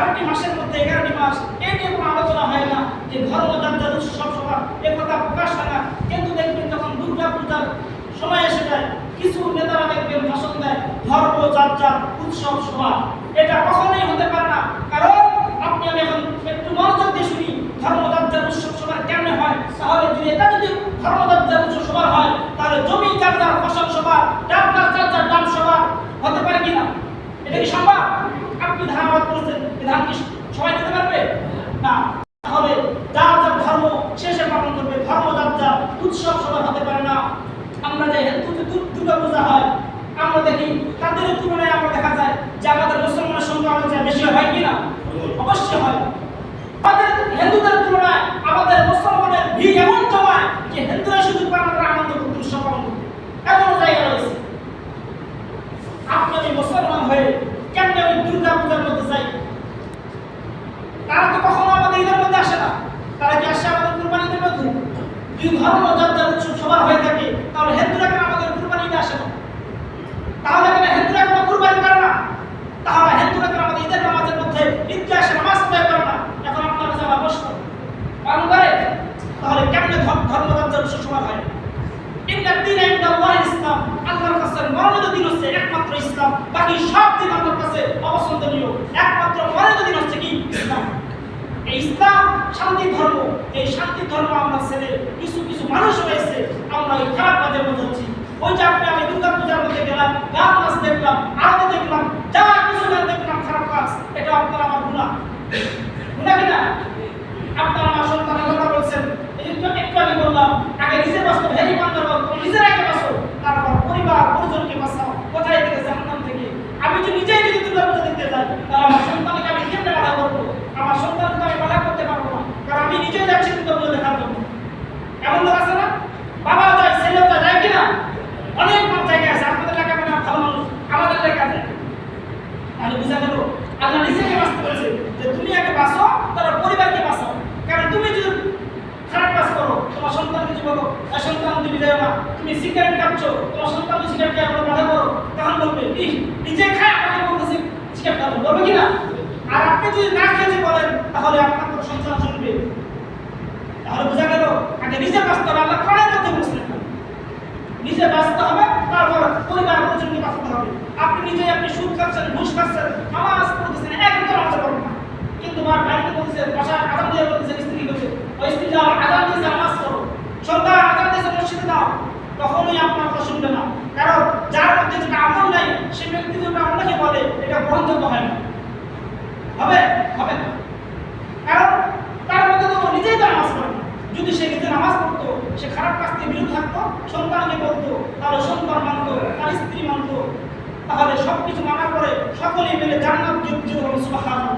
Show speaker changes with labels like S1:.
S1: বারোটি মাসের মধ্যে এগারোটি মাস এ নিয়ে কোনো আলোচনা হয় না যে ধর্ম যাত্রার উৎসব সভা এ কথা প্রকাশ হয় না। কিন্তু দেখবেন যখন দুর্গা পূজার সময় এসে যায়, কিছু নেতারা দেখবেন ভাষণ দেয়, ধর্ম যাত্রা, উৎসব সভা এটা কখনোই হতে পারে না। কারণ আপনি আমি এখন একটু মনোযোগ দিয়ে শুনি ধর্মযাত্রার উৎসব সভা কেমনে হয় তাহলে যদি এটা যদি ধর্মযাত্রার উৎসব সভা হয় তাহলে জমি যাত্রার ফসল সভা ডাক্তার যাত্রার দাম সভা হতে পারে কিনা এটা কি সম্ভব আপনি ধারণা করেছেন এই ধান কি সবাই নিতে পারবে না হবে যার যার ধর্ম শেষে পালন করবে। ধর্মযাত্রা উৎসব সবার হতে পারে না। আমরা যে দুর্গা পূজা হয়, আমরা দেখি তাদের তুলনায় আমরা দেখা যায় যে আমাদের মুসলমানের সংখ্যা অনেক যায় বেশি হয় কিনা অবশ্যই হয় আমাদের হিন্দুদের তুলনায় আমাদের মুসলমানের ভিড় এমন জমায় যে হিন্দুরা শুধু আমাদের আনন্দ করতে উৎসব পালন করতে এমন জায়গা রয়েছে আপনি যদি মুসলমান হয়ে কেমনে ওই দুর্গা পূজার মধ্যে যাই তারা তো কখনো আমাদের ঈদের মধ্যে আসে না তারা কি আসে আমাদের কুরবানিদের মধ্যে যদি ধর্ম উৎসব সবার হয়ে থাকে, তাহলে হিন্দুরা কেন আমাদের কুরবানিতে আসে না? তাহলে কেন হিন্দুরা কোনো কুরবানি করে না? তাহলে হিন্দুরা কেন আমাদের ঈদের নামাজের মধ্যে ঈদকে আসে নামাজ আদায় করে না? এখন আপনার কাছে আমার পালন করে, তাহলে কেমনে ধর্ম ধর্মযাত্রার উৎসব সবার হয়? ইন্না দ্বীনা ইনদাল্লাহি ইসলাম, আল্লাহর দিন একমাত্র ইসলাম, বাকি সব দিন আল্লাহর কাছে একমাত্র মনোনীত দিন হচ্ছে কি? ইসলাম। এই ইসলাম শান্তি ধর্ম, এই শান্তি ধর্ম আমরা ছেড়ে কিছু কিছু মানুষ রয়েছে, আমরা এই খারাপ কাজের মধ্যে হচ্ছি ওই যে আপনি, আমি দুর্গা পূজার মধ্যে গেলাম, গান নাচ দেখলাম, আরতি দেখলাম, যা কিছু গান দেখলাম, খারাপ কাজ, এটা আপনার আমার গুণা গুণা কিনা আপনার আমার সন্তানের কথা বলছেন, এই যে একটু আগে বললাম, আগে নিজের বাঁচতো ভেরি বান্ধব নিজের আগে বাঁচো তারপর পরিবার পরিজনকে বাঁচাও কোথায় থেকে জাহান্নাম থেকে আমি যদি নিজেই যদি দুর্গা পূজা দেখতে যাই তাহলে আমার সন্তানকে আমি কেমনে বাধা করব আমার সন্তানকে তো আমি বাধা করতে পারব না কারণ আমি নিজেই যাচ্ছি দুর্গা পূজা দেখার জন্য এমন লোক আছে না বাবা যায় ছেলেও যায় যায় কিনা অনেক মানুষ জায়গায় আছে আপনাদের এলাকা মানে ভালো মানুষ আমাদের এলাকা যায় তাহলে বুঝা গেল আল্লাহ নিজেকে বাঁচতে বলছে যে আগে বাঁচো তারা পরিবারকে বাঁচাও কারণ তুমি যদি খারাপ কাজ করো তোমার সন্তানকে বলো সন্তান তুমি যাও না তুমি সিগারেট খাচ্ছ তোমার সন্তান সিগারেট বাধা করো তখন বলবে "ইস, নিজে খায় আমাকে বলতেছে সিগারেট বলবে কিনা আর আপনি যদি না যদি বলেন তাহলে আপনার কোনো সন্তান শুনবে। তাহলে বোঝা গেল আগে নিজে বাঁচতে হবে। আল্লাহ প্রাণের মধ্যে মুসলিম নিজে বাঁচতে হবে তারপর পরিবার পরিজনকে বাঁচতে হবে আপনি নিজে আপনি সুদ খাচ্ছেন ঘুষ খাচ্ছেন নামাজ পড়তেছেন একদম নামাজ পড়বেন না কিন্তু মার বলতেছে বাসায় আদান দিয়ে বলতেছে স্ত্রী করছে ওই স্ত্রী যাও আদান দিয়েছে, নামাজ পড়ো। সন্তান আদান দিয়েছে, মসজিদে দাও কখনোই আপনার কথা শুনবে না। কারণ যার মধ্যে যেটা আমল নাই, সে ব্যক্তি যদি আপনাকে বলে, এটা গ্রহণযোগ্য হয় না। হবে? হবে না। কারণ তার মধ্যে তো নিজেই তো নামাজ পড়ে যদি সে নিজে নামাজ পড়তো, সে খারাপ কাজ থেকে বিরত থাকতো সন্তানকে বলতো, তাহলে সন্তান মানতো, তার স্ত্রী মানতো। তাহলে সব কিছু মানার পরে সকলেই মিলে জান্নাত যোগ যোগ হবে সুবহানাল্লাহ।